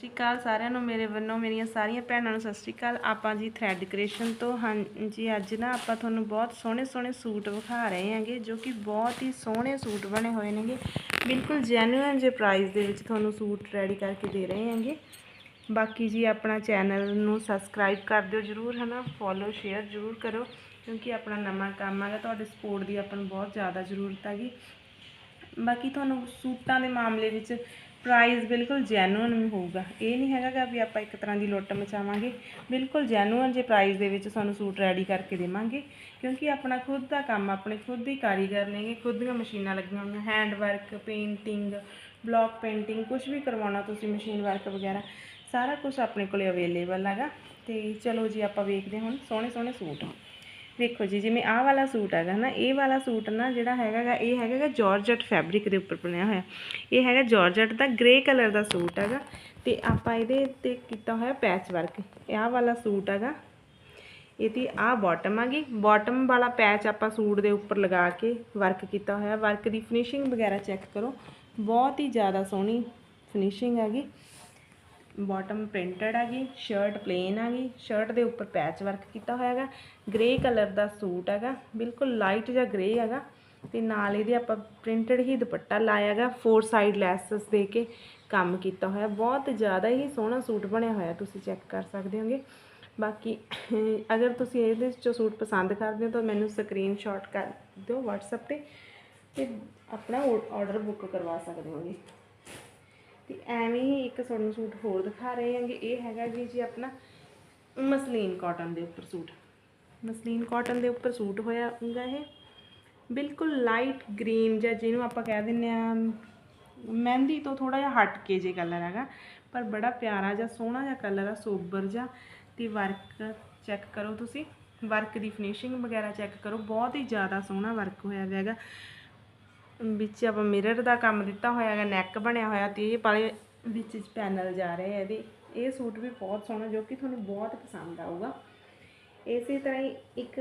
ਸਤਿ ਸ਼੍ਰੀ ਅਕਾਲ ਸਾਰਿਆਂ ਨੂੰ, ਮੇਰੇ ਵੱਲੋਂ ਮੇਰੀਆਂ ਸਾਰੀਆਂ ਭੈਣਾਂ ਨੂੰ ਸਤਿ ਸ਼੍ਰੀ ਅਕਾਲ ਆਪਾਂ ਜੀ ਥਰੈਡ ਕ੍ਰੀਏਸ਼ਨ ਤੋਂ, ਹਾਂਜੀ, ਅੱਜ ਨਾ ਆਪਾਂ ਤੁਹਾਨੂੰ ਬਹੁਤ ਸੋਹਣੇ ਸੋਹਣੇ ਸੂਟ ਵਿਖਾ ਰਹੇ ਹਾਂਗੇ, ਜੋ ਕਿ ਬਹੁਤ ਹੀ ਸੋਹਣੇ ਸੂਟ ਬਣੇ ਹੋਏ ਨੇਗੇ। ਬਿਲਕੁਲ ਜੈਨੂਇਨ ਜੇ ਪ੍ਰਾਈਸ ਦੇ ਵਿੱਚ ਤੁਹਾਨੂੰ ਸੂਟ ਰੈਡੀ ਕਰਕੇ ਦੇ ਰਹੇ ਹਾਂਗੇ। ਬਾਕੀ ਜੀ ਆਪਣਾ ਚੈਨਲ ਨੂੰ ਸਬਸਕ੍ਰਾਈਬ ਕਰ ਦਿਓ ਜਰੂਰ, ਹਨਾ? ਫੋਲੋ ਸ਼ੇਅਰ ਜਰੂਰ ਕਰੋ, ਕਿਉਂਕਿ ਆਪਣਾ ਨਵਾਂ ਕੰਮ ਹੈਗਾ, ਤੁਹਾਡੇ ਸਪੋਰਟ ਦੀ ਆਪਾਂ ਨੂੰ ਬਹੁਤ ਜ਼ਿਆਦਾ ਜ਼ਰੂਰਤ ਹੈਗੀ। ਬਾਕੀ ਤੁਹਾਨੂੰ ਸੂਟਾਂ ਦੇ ਮਾਮਲੇ ਵਿੱਚ ਪ੍ਰਾਈਸ ਬਿਲਕੁਲ ਜੈਨੂਇਨ ਹੋਊਗਾ। ਇਹ ਨਹੀਂ ਹੈਗਾ ਕਿ ਵੀ ਆਪਾਂ ਇੱਕ ਤਰ੍ਹਾਂ ਦੀ ਲੁੱਟ ਮਚਾਵਾਂਗੇ। ਬਿਲਕੁਲ ਜੈਨੂਅਨ ਜੇ ਪ੍ਰਾਈਸ ਦੇ ਵਿੱਚ ਤੁਹਾਨੂੰ ਸੂਟ ਰੈਡੀ ਕਰਕੇ ਦੇਵਾਂਗੇ। ਕਿਉਂਕਿ ਆਪਣਾ ਖੁਦ ਦਾ ਕੰਮ, ਆਪਣੇ ਖੁਦ ਹੀ ਕਾਰੀਗਰ ਨੇਗੇ, ਖੁਦ ਦੀਆਂ ਮਸ਼ੀਨਾਂ ਲੱਗੀਆਂ ਹੋਈਆਂ hand work painting block painting ਕੁਝ ਵੀ ਕਰਵਾਉਣਾ ਤੁਸੀਂ ਮਸ਼ੀਨ ਵਰਕ ਵਗੈਰਾ, ਸਾਰਾ ਕੁਝ ਆਪਣੇ ਕੋਲੇ ਅਵੇਲੇਬਲ ਹੈਗਾ। ਤੇ ਚਲੋ ਜੀ, ਆਪਾਂ ਵੇਖਦੇ ਹਾਂ ਹੁਣ ਸੋਹਣੇ ਸੋਹਣੇ ਸੂਟ। ਦੇਖੋ ਜੀ, ਜਿਵੇਂ ਆਹ ਵਾਲਾ ਸੂਟ ਹੈਗਾ ਨਾ ਇਹ ਵਾਲਾ ਸੂਟ ਨਾ ਜਿਹੜਾ ਹੈਗਾਗਾ ਇਹ ਹੈਗਾਗਾ ਜਾਰਜਟ ਫੈਬਰਿਕ ਦੇ ਉੱਪਰ ਬਣਿਆ ਹੋਇਆ। ਇਹ ਹੈਗਾ ਜਾਰਜਟ ਦਾ ਗ੍ਰੇ ਕਲਰ ਦਾ ਸੂਟ ਹੈਗਾ ਤੇ ਆਪਾਂ ਇਹਦੇ ਤੇ ਕੀਤਾ ਹੋਇਆ ਪੈਚ ਵਰਕ ਇਹ ਆਹ ਵਾਲਾ ਸੂਟ ਹੈਗਾ। ਇਹਦੀ ਆਹ ਬਾਟਮ ਹੈਗੀ ਬਾਟਮ ਵਾਲਾ ਪੈਚ ਆਪਾਂ ਸੂਟ ਦੇ ਉੱਪਰ ਲਗਾ ਕੇ ਵਰਕ ਕੀਤਾ ਹੋਇਆ। ਵਰਕ ਦੀ ਫਿਨਿਸ਼ਿੰਗ ਵਗੈਰਾ ਚੈੱਕ ਕਰੋ। ਬਹੁਤ ਹੀ ਜ਼ਿਆਦਾ ਸੋਹਣੀ ਫਿਨਿਸ਼ਿੰਗ ਹੈਗੀ। ਬਾਟਮ ਪ੍ਰਿੰਟਡ ਆ ਹੈਗੀ ਸ਼ਰਟ ਪਲੇਨ ਆ ਗਈ ਸ਼ਰਟ ਦੇ ਉੱਪਰ ਪੈਚ ਵਰਕ ਕੀਤਾ ਹੋਇਆ ਹੈਗਾ ਗ੍ਰੇ ਕਲਰ ਦਾ ਸੂਟ ਹੈਗਾ, ਬਿਲਕੁਲ ਲਾਈਟ ਜਿਹਾ ਗ੍ਰੇ ਹੈਗਾ, ਤੇ ਨਾਲ ਇਹਦੇ ਆਪਾਂ ਪ੍ਰਿੰਟਡ ਹੀ ਦੁਪੱਟਾ ਲਾਇਆ ਹੈਗਾ ਫੋਰ ਸਾਈਡ ਲੈਸਸ ਦੇ ਕੇ ਕੰਮ ਕੀਤਾ ਹੋਇਆ, ਬਹੁਤ ਜ਼ਿਆਦਾ ਹੀ ਸੋਹਣਾ ਸੂਟ ਬਣਿਆ ਹੋਇਆ, ਤੁਸੀਂ ਚੈੱਕ ਕਰ ਸਕਦੇ ਹੋਗੇ। ਬਾਕੀ, ਅਗਰ ਤੁਸੀਂ ਇਹਦੇ ਵਿੱਚੋਂ ਸੂਟ ਪਸੰਦ ਕਰਦੇ ਹੋ, ਤਾਂ ਮੈਨੂੰ ਸਕਰੀਨਸ਼ਾਟ ਕਰ ਦਿਓ WhatsApp ਤੇ ਤੇ ਆਪਣਾ ਆਰਡਰ ਬੁੱਕ ਕਰਵਾ ਸਕਦੇ ਹੋਗੇ। ਤੇ ਐਵੇਂ ਹੀ ਇੱਕ ਤੁਹਾਨੂੰ ਸੂਟ ਹੋਰ ਦਿਖਾ ਰਹੇ ਹਾਂਗੇ। ਇਹ ਹੈਗਾ ਜੀ ਜੀ ਆਪਣਾ ਮਸਲੀਨ ਕਾਟਨ ਦੇ ਉੱਪਰ ਸੂਟ। ਮਸਲੀਨ ਕਾਟਨ ਦੇ ਉੱਪਰ ਸੂਟ ਹੋਇਆ ਹੈਗਾ ਇਹ। ਬਿਲਕੁਲ ਲਾਈਟ ਗ੍ਰੀਨ ਜਾਂ ਜਿਹਨੂੰ ਆਪਾਂ ਕਹਿ ਦਿੰਨੇ ਆ ਮਹਿੰਦੀ ਤੋਂ ਥੋੜਾ ਜਿਹਾ ਹਟ ਕੇ ਜੇ ਕਲਰ ਹੈਗਾ, ਪਰ ਬੜਾ ਪਿਆਰਾ ਜਿਹਾ, ਸੋਹਣਾ ਜਿਹਾ ਕਲਰ ਆ, ਸੋਬਰ ਜਿਹਾ। ਤੇ ਵਰਕ ਚੈੱਕ ਕਰੋ ਤੁਸੀਂ। ਵਰਕ ਦੀ ਫਿਨਿਸ਼ਿੰਗ ਵਗੈਰਾ ਚੈੱਕ ਕਰੋ। ਬਹੁਤ ਹੀ ਜ਼ਿਆਦਾ ਸੋਹਣਾ ਵਰਕ ਹੋਇਆ ਹੋਇਆ ਹੈਗਾ। ਵਿੱਚ ਆਪਾਂ ਮਿਰਰ ਦਾ ਕੰਮ ਦਿੱਤਾ ਹੋਇਆ ਹੈਗਾ ਨੈਕ ਬਣਿਆ ਹੋਇਆ ਤੇ ਇਹ ਪਾਲੇ ਵਿੱਚ ਪੈਨਲ ਜਾ ਰਹੇ ਆ ਇਹਦੇ। ਇਹ ਸੂਟ ਵੀ ਬਹੁਤ ਸੋਹਣਾ, ਜੋ ਕਿ ਤੁਹਾਨੂੰ ਬਹੁਤ ਪਸੰਦ ਆਊਗਾ। ਇਸੇ ਤਰ੍ਹਾਂ ਹੀ ਇੱਕ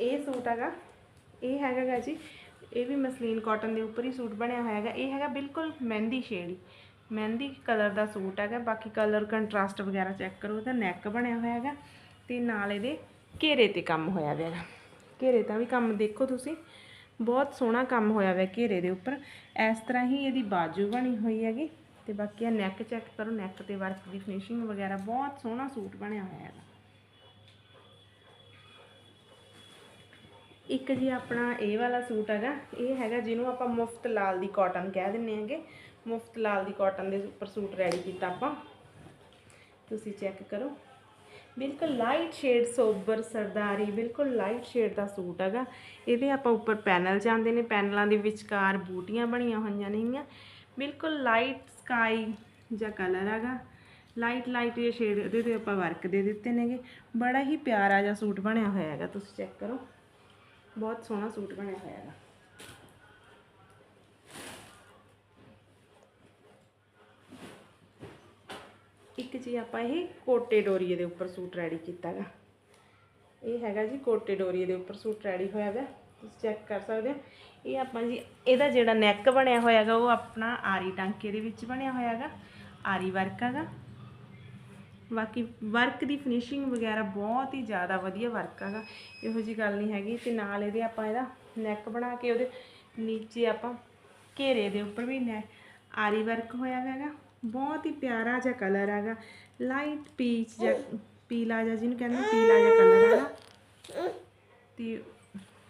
ਇਹ ਸੂਟ ਹੈਗਾ, ਇਹ ਹੈਗਾ ਜੀ, ਇਹ ਵੀ ਮਸਲੀਨ ਕਾਟਨ ਦੇ ਉੱਪਰ ਹੀ ਸੂਟ ਬਣਿਆ ਹੋਇਆ ਹੈਗਾ। ਇਹ ਹੈਗਾ ਬਿਲਕੁਲ ਮਹਿੰਦੀ ਸ਼ੇਡ ਮਹਿੰਦੀ ਕਲਰ ਦਾ ਸੂਟ ਹੈਗਾ। ਬਾਕੀ ਕਲਰ ਕੰਟਰਾਸਟ ਵਗੈਰਾ ਚੈੱਕ ਕਰੋ ਉਹਦਾ ਨੈਕ ਬਣਿਆ ਹੋਇਆ ਹੈਗਾ ਤੇ ਨਾਲ ਇਹਦੇ ਘੇਰੇ ਤੇ ਕੰਮ ਹੋਇਆ ਹੋਇਆ ਹੈਗਾ। ਘੇਰੇ ਤਾਂ ਵੀ ਕੰਮ ਦੇਖੋ ਤੁਸੀਂ। ਬਹੁਤ ਸੋਹਣਾ ਕੰਮ ਹੋਇਆ ਹੋਇਆ ਘੇਰੇ ਦੇ ਉੱਪਰ। ਇਸ ਤਰ੍ਹਾਂ ਹੀ ਇਹਦੀ ਬਾਜੂ ਬਣੀ ਹੋਈ ਹੈਗੀ ਤੇ ਬਾਕੀ ਆ ਨੈਕ ਚੈੱਕ ਕਰੋ ਨੈਕ ਤੇ ਵਰਕ ਦੀ ਫਿਨਿਸ਼ਿੰਗ ਵਗੈਰਾ ਬਹੁਤ ਸੋਹਣਾ ਸੂਟ ਬਣਿਆ ਹੋਇਆ ਹੈਗਾ ਇੱਕ ਜੀ ਆਪਣਾ ਇਹ ਵਾਲਾ ਸੂਟ ਹੈਗਾ, ਇਹ ਹੈਗਾ ਜਿਹਨੂੰ ਆਪਾਂ ਮੁਫਤ ਲਾਲ ਦੀ ਕਾਟਨ ਕਹਿ ਦਿੰਨੇ ਹੈਗੇ। ਮੁਫਤ ਲਾਲ ਦੀ ਕਾਟਨ ਦੇ ਉੱਪਰ ਸੂਟ ਰੈਡੀ ਕੀਤਾ ਆਪਾਂ। ਤੁਸੀਂ ਚੈੱਕ ਕਰੋ। ਬਿਲਕੁਲ ਲਾਈਟ ਸ਼ੇਡ ਸੋਬਰ ਸਰਦਾਰੀ, ਬਿਲਕੁਲ ਲਾਈਟ ਸ਼ੇਡ ਦਾ ਸੂਟ ਹੈਗਾ। ਇਹਦੇ ਆਪਾਂ ਉੱਪਰ ਪੈਨਲ ਜਾਂਦੇ ਨੇ, ਪੈਨਲਾਂ ਦੇ ਵਿਚਕਾਰ ਬੂਟੀਆਂ ਬਣੀਆਂ ਹੋਈਆਂ ਨੇਗੀਆਂ ਬਿਲਕੁਲ ਲਾਈਟ ਸਕਾਈ ਜਾਂ ਕਲਰ ਹੈਗਾ। ਲਾਈਟ ਲਾਈਟ ਇਹ ਸ਼ੇਡ ਇਹਦੇ ਤੇ ਆਪਾਂ ਵਰਕ ਦੇ ਦਿੱਤੇ ਨੇਗੇ ਬੜਾ ਹੀ ਪਿਆਰਾ ਜਿਹਾ ਸੂਟ ਬਣਿਆ ਹੋਇਆ ਹੈਗਾ, ਤੁਸੀਂ ਚੈੱਕ ਕਰੋ। ਬਹੁਤ ਸੋਹਣਾ ਸੂਟ ਬਣਿਆ ਹੋਇਆ ਹੈਗਾ। ਇੱਕ ਜੀ ਆਪਾਂ ਇਹ ਕੋਟੇ ਡੋਰੀਏ ਦੇ ਉੱਪਰ ਸੂਟ ਰੈਡੀ ਕੀਤਾ ਹੈਗਾ ਇਹ ਹੈਗਾ ਜੀ ਕੋਟੇ ਡੋਰੀਏ ਦੇ ਉੱਪਰ ਸੂਟ ਰੈਡੀ ਹੋਇਆ ਵਾ ਤੁਸੀਂ ਚੈੱਕ ਕਰ ਸਕਦੇ ਹੋ। ਇਹ ਆਪਾਂ ਜੀ, ਇਹਦਾ ਜਿਹੜਾ ਨੈਕ ਬਣਿਆ ਹੋਇਆ ਹੈਗਾ ਉਹ ਆਪਣਾ ਆਰੀ ਟਾਂਕੇ ਦੇ ਵਿੱਚ ਬਣਿਆ ਹੋਇਆ ਹੈਗਾ ਆਰੀ ਵਰਕ ਹੈਗਾ ਬਾਕੀ ਵਰਕ ਦੀ ਫਿਨਿਸ਼ਿੰਗ ਵਗੈਰਾ ਬਹੁਤ ਹੀ ਜ਼ਿਆਦਾ ਵਧੀਆ ਵਰਕ ਹੈਗਾ ਇਹੋ ਜੀ ਗੱਲ ਨਹੀਂ ਹੈਗੀ। ਤੇ ਨਾਲ ਇਹਦੇ ਆਪਾਂ ਇਹਦਾ ਨੈਕ ਬਣਾ ਕੇ ਉਹਦੇ ਨੀਚੇ ਆਪਾਂ ਘੇਰੇ ਦੇ ਉੱਪਰ ਵੀ ਨੈ ਆਰੀ ਵਰਕ ਹੋਇਆ ਹੋਇਆ ਹੈਗਾ। ਬਹੁਤ ਹੀ ਪਿਆਰਾ ਜਿਹਾ ਕਲਰ ਹੈਗਾ। ਲਾਈਟ ਪੀਚ ਜਿਹਾ ਪੀਲਾ ਜਿਹਾ ਜਿਹਨੂੰ ਕਹਿੰਦੇ ਪੀਲਾ ਜਿਹਾ ਕਲਰ ਹੈਗਾ। ਤੇ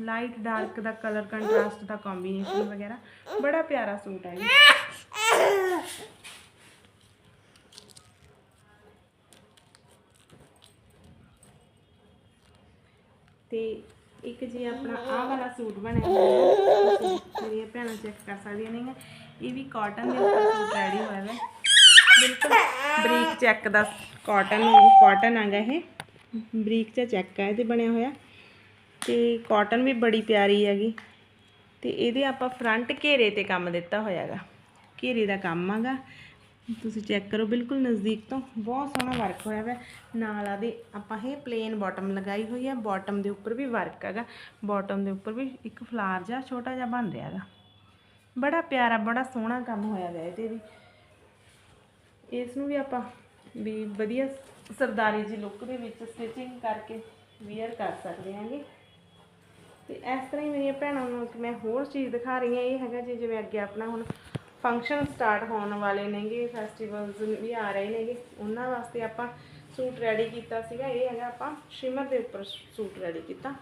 ਲਾਈਟ ਡਾਰਕ ਦਾ ਕਲਰ ਕੰਟਰਾਸਟ ਦਾ ਕੰਬੀਨੇਸ਼ਨ ਵਗੈਰਾ। ਬੜਾ ਪਿਆਰਾ ਸੂਟ ਹੈ ਜੀ। ਤੇ ਇੱਕ ਜੀ ਆਪਣਾ ਆਹ ਵਾਲਾ ਸੂਟ ਬਣਿਆ ਹੋਇਆ ਹੈ। ਮੇਰੀਆਂ ਭੈਣਾਂ ਚੈੱਕ ਕਰ ਸਕਦੀਆਂ ਨੇ ਇਹ ਵੀ ਕਾਟਨ ਦੇ ਉੱਪਰ ਸੂਟ ਰੈਡੀ ਹੋਇਆ ਹੈ। ਬਿਲਕੁਲ। ਬਰੀਕ ਚੈੱਕ ਦਾ ਕਾਟਨ ਕਾਟਨ ਆਗਾ ਇਹ। ਬਰੀਕ ਜਿਹਾ ਚੈੱਕ ਹੈ, ਇਹਦੇ ਬਣਿਆ ਹੋਇਆ। ਤੇ ਕਾਟਨ ਵੀ ਬੜੀ ਪਿਆਰੀ ਹੈਗੀ। ਤੇ ਇਹਦੇ ਆਪਾਂ ਫਰੰਟ ਘੇਰੇ ਤੇ ਕੰਮ ਦਿੱਤਾ ਹੋਇਆ ਹੈਗਾ। ਘੇਰੇ ਦਾ ਕੰਮ ਹੈਗਾ। ਤੁਸੀਂ ਚੈੱਕ ਕਰੋ, ਬਿਲਕੁਲ ਨਜ਼ਦੀਕ ਤੋਂ। ਬਹੁਤ ਸੋਹਣਾ ਵਰਕ ਹੋਇਆ ਹੋਇਆ ਨਾਲ ਆਦੇ ਆਪਾਂ ਇਹ ਪਲੇਨ ਬਾਟਮ ਲਗਾਈ ਹੋਈ ਹੈ। ਬਾਟਮ ਦੇ ਉੱਪਰ ਵੀ ਵਰਕ ਹੈਗਾ। ਬਾਟਮ ਦੇ ਉੱਪਰ ਵੀ ਇੱਕ ਫਲਾਰ ਜਿਹਾ ਛੋਟਾ ਜਿਹਾ ਬਣ ਰਿਹਾ ਹੈਗਾ। ਬੜਾ ਪਿਆਰਾ, ਬੜਾ ਸੋਹਣਾ ਕੰਮ ਹੋਇਆ ਹੋਇਆ ਇਹਦੇ ਵੀ। ਇਸ ਨੂੰ ਵੀ ਆਪਾਂ ਵੀ ਵਧੀਆ ਸਰਦਾਰੀ ਜੀ ਲੁੱਕ ਦੇ ਵਿੱਚ ਸਟਿਚਿੰਗ ਕਰਕੇ ਵੀਅਰ ਕਰ ਸਕਦੇ ਹਾਂਗੇ। ਤੇ ਇਸ ਤਰ੍ਹਾਂ ਹੀ ਮੇਰੀਆਂ ਭੈਣਾਂ ਨੂੰ ਇੱਕ ਮੈਂ ਹੋਰ ਚੀਜ਼ ਦਿਖਾ ਰਹੀ ਹਾਂ, ਇਹ ਹੈਗਾ ਜੀ, ਜਿਵੇਂ ਅੱਗੇ ਆਪਣਾ ਹੁਣ ਫੰਕਸ਼ਨ ਸਟਾਰਟ ਹੋਣ ਵਾਲੇ ਨੇਗੇ ਫੈਸਟੀਵਲਸ ਵੀ ਆ ਰਹੇ ਨੇਗੇ, ਉਹਨਾਂ ਵਾਸਤੇ ਆਪਾਂ ਸੂਟ ਰੈਡੀ ਕੀਤਾ ਸੀਗਾ। ਇਹ ਹੈਗਾ ਆਪਾਂ ਸ਼ਿਮਰ ਦੇ ਉੱਪਰ ਸੂਟ ਰੈਡੀ ਕੀਤਾ।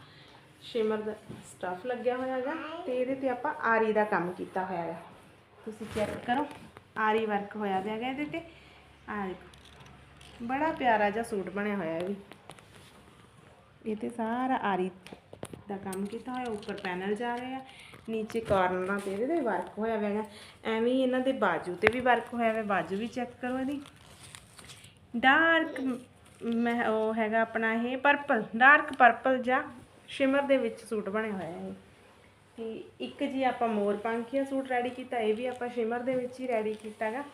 ਸ਼ਿਮਰ ਦਾ ਸਟਫ ਲੱਗਿਆ ਹੋਇਆ ਹੈਗਾ ਤੇ ਇਹਦੇ ਤੇ ਆਪਾਂ ਆਰੀ ਦਾ ਕੰਮ ਕੀਤਾ ਹੋਇਆ ਹੈ। ਤੁਸੀਂ ਚੈੱਕ ਕਰੋ, ਆਰੀ ਵਰਕ ਹੋਇਆ ਪਿਆ ਹੈਗਾ ਇਹਦੇ ਤੇ। ਆ ਦੇਖੋ। ਬੜਾ ਪਿਆਰਾ ਜਿਹਾ ਸੂਟ ਬਣਿਆ ਹੋਇਆ ਹੈ ਵੀ। ਇਹ ਤੇ ਸਾਰਾ ਆਰੀ ਦਾ ਕੰਮ ਕੀਤਾ ਹੋਇਆ, ਉੱਪਰ ਪੈਨਲ ਜਾ ਰਹੇ ਆ, ਨੀਚੇ ਕਾਰਨਰਾਂ ਤੇ ਇਹਦੇ ਵਰਕ ਹੋਇਆ ਹੋਇਆ ਹੈਗਾ। ਐਵੇਂ ਹੀ ਇਹਨਾਂ ਦੇ ਬਾਜੂ ਤੇ ਵੀ ਵਰਕ ਹੋਇਆ ਹੋਇਆ, ਬਾਜੂ ਵੀ ਚੈੱਕ ਕਰੋ ਇਹਦੀ। ਡਾਰਕ ਮੈਂ ਉਹ ਹੈਗਾ ਆਪਣਾ ਇਹ ਪਰਪਲ ਡਾਰਕ ਪਰਪਲ ਜਾਂ ਸ਼ਿਮਰ ਦੇ ਵਿੱਚ ਸੂਟ ਬਣਿਆ ਹੋਇਆ ਹੈ ਤੇ ਇੱਕ ਜੀ ਆਪਾਂ ਮੋਰ ਪੰਖੀਆ ਸੂਟ ਰੈਡੀ ਕੀਤਾ, ਇਹ ਵੀ ਆਪਾਂ ਸ਼ਿਮਰ ਦੇ ਵਿੱਚ ਹੀ ਰੈਡੀ ਕੀਤਾ ਹੈਗਾ।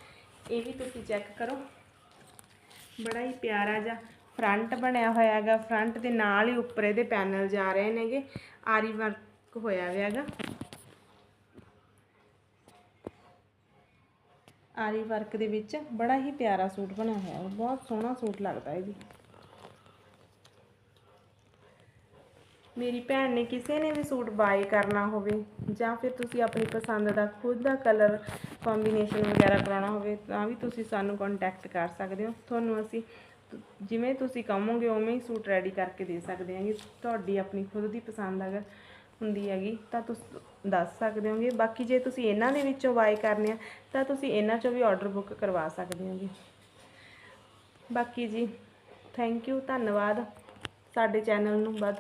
ਇਹ ਵੀ ਤੁਸੀਂ ਚੈੱਕ ਕਰੋ। ਬੜਾ ਹੀ ਪਿਆਰਾ ਜਿਹਾ ਫਰੰਟ ਬਣਿਆ ਹੋਇਆ ਹੈਗਾ। ਫਰੰਟ ਦੇ ਨਾਲ ਹੀ ਉੱਪਰ ਇਹਦੇ ਪੈਨਲ ਜਾ ਰਹੇ ਨੇਗੇ। ਆਰੀ ਵਰਕ ਹੋਇਆ ਹੋਇਆ ਹੈਗਾ। ਆਰੀ ਵਰਕ ਦੇ ਵਿੱਚ ਬੜਾ ਹੀ ਪਿਆਰਾ ਸੂਟ ਬਣਿਆ ਹੋਇਆ। ਬਹੁਤ ਸੋਹਣਾ ਸੂਟ ਲੱਗਦਾ ਇਹ ਵੀ ਮੇਰੀ ਭੈਣ ਨੇ ਕਿਸੇ ਨੇ ਵੀ ਸੂਟ ਬਾਏ ਕਰਨਾ ਹੋਵੇ ਜਾਂ ਫਿਰ ਤੁਸੀਂ ਆਪਣੀ ਪਸੰਦ ਦਾ, ਖੁਦ ਦਾ ਕਲਰ ਕੰਬੀਨੇਸ਼ਨ ਵਗੈਰਾ ਕਰਾਉਣਾ ਹੋਵੇ, ਤਾਂ ਵੀ ਤੁਸੀਂ ਸਾਨੂੰ ਕੰਟੈਕਟ ਕਰ ਸਕਦੇ ਹੋ। ਤੁਹਾਨੂੰ ਅਸੀਂ ਜਿਵੇਂ ਤੁਸੀਂ ਕਹੋਗੇ, ਉਵੇਂ ਹੀ ਸੂਟ ਰੈਡੀ ਕਰਕੇ ਦੇ ਸਕਦੇ ਹਾਂਗੇ ਤੁਹਾਡੀ ਆਪਣੀ ਖੁਦ ਦੀ ਪਸੰਦ ਅਗਰ ਹੁੰਦੀ ਹੈਗੀ, ਤਾਂ ਤੁਸੀਂ, ਦੱਸ ਸਕਦੇ ਹੋਗੇ। ਬਾਕੀ ਜੇ ਤੁਸੀਂ ਇਹਨਾਂ ਦੇ ਵਿੱਚੋਂ ਬਾਏ ਕਰਨੇ ਆ, ਤਾਂ ਤੁਸੀਂ ਇਹਨਾਂ ਚੋਂ ਵੀ ਆਰਡਰ ਬੁੱਕ ਕਰਵਾ ਸਕਦੇ ਹੋਗੇ। ਬਾਕੀ ਜੀ ਥੈਂਕ ਯੂ ਧੰਨਵਾਦ। ਸਾਡੇ ਚੈਨਲ ਨੂੰ ਵੱਧ